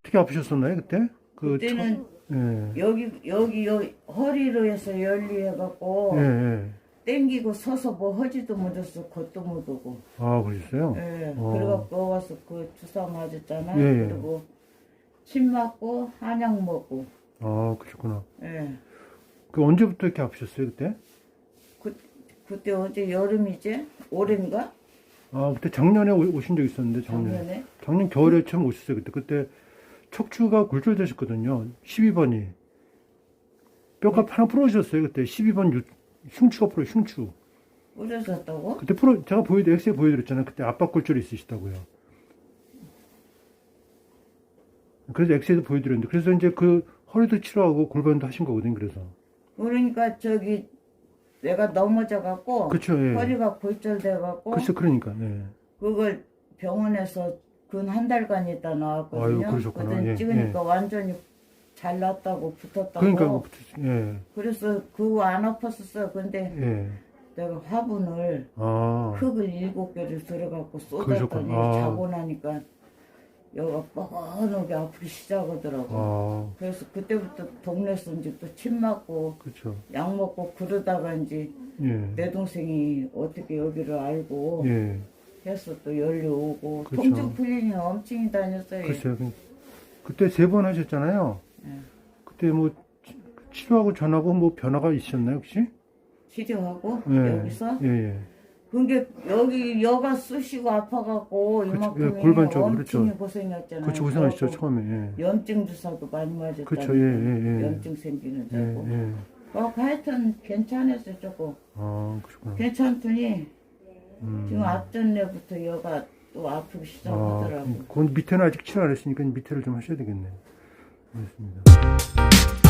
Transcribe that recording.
어떻게 아프셨었나요 그때? 그 그때는 처- 예. 여기 여기 여 허리로 해서 열리 해갖고 예, 예. 땡기고 서서 뭐 하지도 못했어 걷도 못하고 아 그러셨어요? 예 어. 그래갖고 와서 그 주사 맞았잖아 예, 예. 그리고 침 맞고 한약 먹고 아 그러셨구나. 예그 언제부터 이렇게 아프셨어요 그때? 그, 그때 어제 여름이지 올해인가 아 그때 작년에 오- 오신 적 있었는데 작년에. 작년에 작년 겨울에 처음 오셨어요 그때. 그때 척추가 굴절되셨거든요. 12번이. 뼈가 하나 부러지셨어요 그때. 12번 유, 흉추가 부러 흉추. 부러졌다고 그때 프로 제가 보여드 엑스에 보여드렸잖아요. 그때 압박 골절이 있으시다고요. 그래서 엑스에도 보여드렸는데 그래서 이제 그 허리도 치료하고 골반도 하신 거거든요. 그래서 그러니까 저기 내가 넘어져 갖고 그쵸, 예. 허리가 골절돼 갖고 글쎄 그러니까 네. 그걸 병원에서 근 한 달간 있다 나왔거든요. 그러셨구나. 그랬더니 예, 찍으니까 완전히 잘 났다고 붙었다고. 그러니까 뭐 붙- 예, 그래서 그거 안 아팠었어. 근데 예. 내가 화분을 아, 흙을 일곱 개를 들어갖고 쏟았더니 그러셨구나. 아. 자고 나니까 여기가 뻐근하게 아프기 시작하더라고. 아, 그래서 그때부터 동네에서 이제 또 침 맞고 그렇죠. 약 먹고 그러다가 이제 예, 내 동생이 어떻게 여기를 알고 예. 해서 또 열려 오고 그렇죠. 통증 풀리니 엄청 다녔어요. 글쎄요. 그- 그때 세 번 하셨잖아요. 예. 그때 뭐 치- 치료하고 전하고 뭐 변화가 있으셨나요 혹시? 치료하고 예, 여기서 예, 예. 그게 여기 여가 쑤시고 아파갖고 그렇죠. 이만큼 예, 골반 쪽, 엄청 그렇죠. 고생했잖아요. 그렇죠 고생하셨죠 그래갖고 처음에. 예. 염증 주사도 많이 맞았다. 그렇죠. 예, 예, 예. 염증 생기는 예, 자고. 예. 어, 하여튼 괜찮았어요 조금. 아, 그렇구나. 괜찮더니 음. 지금 앞전날부터 여가 또 아프기 아, 시작하더라고. 그건 밑에는 아직 치료 안 했으니까 밑에를 좀 하셔야 되겠네. 알겠습니다.